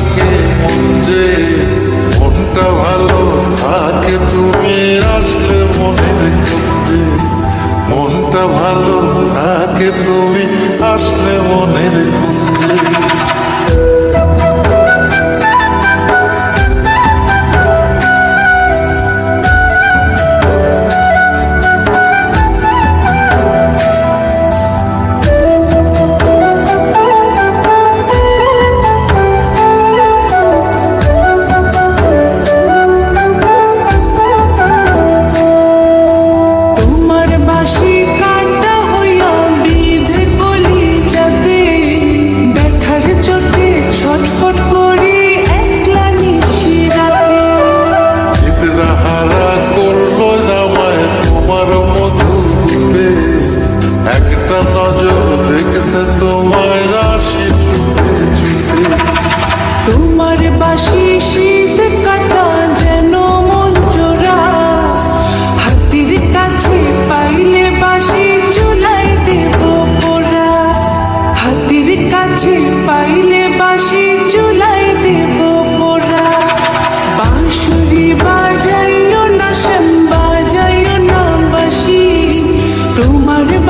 থাকে মন যে মনটা ভালো থাকে, তুমি আসলে মনের খুঁজে মনটা ভালো থাকে, তুমি আসলে মনের খুঁজে